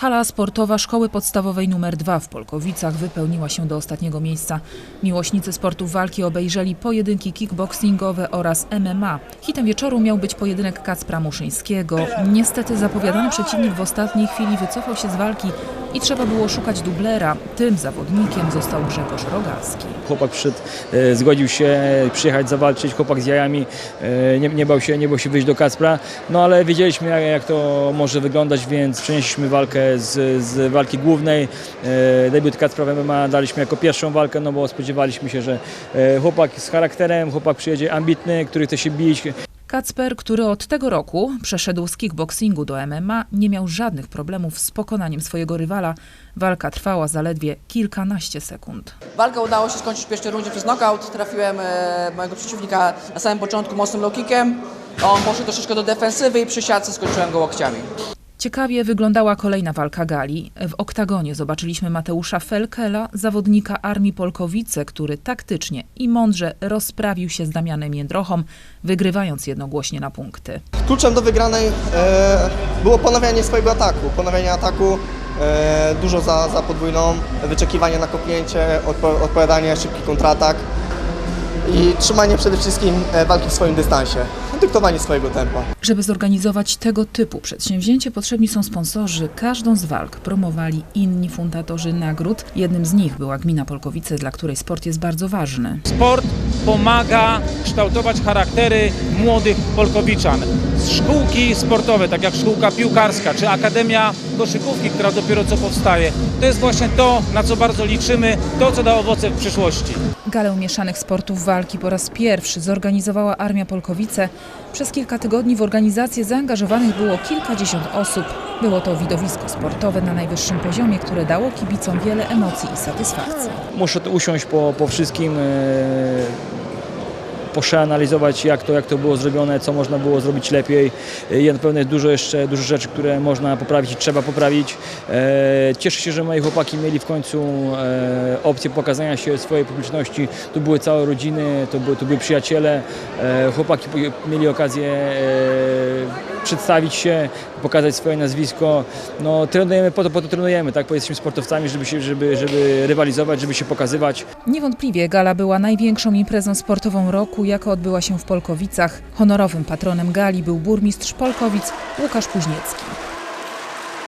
Hala sportowa Szkoły Podstawowej nr 2 w Polkowicach wypełniła się do ostatniego miejsca. Miłośnicy sportów walki obejrzeli pojedynki kickboxingowe oraz MMA. Hitem wieczoru miał być pojedynek Kacpra Muszyńskiego. Niestety zapowiadany przeciwnik w ostatniej chwili wycofał się z walki i trzeba było szukać dublera. Tym zawodnikiem został Grzegorz Rogalski. Chłopak przyszedł, e, zgodził się przyjechać zawalczyć, chłopak z jajami, e, nie, nie, bał się, nie bał się wyjść do Kacpra, no ale wiedzieliśmy jak, jak to może wyglądać, więc przenieśliśmy walkę z, z walki głównej. E, Debiut Kacpra w MMA daliśmy jako pierwszą walkę, no bo spodziewaliśmy się, że e, chłopak z charakterem, chłopak przyjedzie ambitny, który chce się bić, Kacper, który od tego roku przeszedł z kickboxingu do MMA, nie miał żadnych problemów z pokonaniem swojego rywala. Walka trwała zaledwie kilkanaście sekund. Walkę udało się skończyć w pierwszej rundzie przez knockout. Trafiłem e, mojego przeciwnika na samym początku mocnym low kickiem. On poszedł troszeczkę do defensywy i przy siatce skończyłem go łokciami. Ciekawie wyglądała kolejna walka gali. W oktagonie zobaczyliśmy Mateusza Felkela, zawodnika Armii Polkowice, który taktycznie i mądrze rozprawił się z Damianem Jędrochą, wygrywając jednogłośnie na punkty. Kluczem do wygranej e, było ponawianie swojego ataku. Ponawianie ataku, e, dużo za, za podwójną, wyczekiwanie na kopnięcie, odpo, odpowiadanie, szybki kontratak i trzymanie przede wszystkim e, walki w swoim dystansie, dyktowanie swojego tempa. Żeby zorganizować tego typu przedsięwzięcie, potrzebni są sponsorzy. Każdą z walk promowali inni fundatorzy nagród. Jednym z nich była gmina Polkowice, dla której sport jest bardzo ważny. Sport pomaga kształtować charaktery młodych Polkowiczan. Szkółki sportowe, tak jak szkółka piłkarska czy Akademia Koszykówki, która dopiero co powstaje, to jest właśnie to, na co bardzo liczymy, to, co da owoce w przyszłości. Galę mieszanych sportów walki po raz pierwszy zorganizowała Armia Polkowice. Przez kilka tygodni w organizację zaangażowanych było kilkadziesiąt osób. Było to widowisko sportowe na najwyższym poziomie, które dało kibicom wiele emocji i satysfakcji. muszę to usiąść po, po wszystkim, przeanalizować jak to, jak to było zrobione, co można było zrobić lepiej. E, Na pewno jest dużo jeszcze dużo rzeczy, które można poprawić i trzeba poprawić. E, Cieszę się, że moi chłopaki mieli w końcu e, opcję pokazania się swojej publiczności. Tu były całe rodziny, to były, to były przyjaciele. E, Chłopaki mieli okazję przedstawić się, pokazać swoje nazwisko. No, trenujemy po to, po to trenujemy, tak? Bo jesteśmy sportowcami, żeby, się, żeby, żeby rywalizować, żeby się pokazywać. Niewątpliwie gala była największą imprezą sportową roku, jaka odbyła się w Polkowicach. Honorowym patronem gali był burmistrz Polkowic Łukasz Kuźniecki.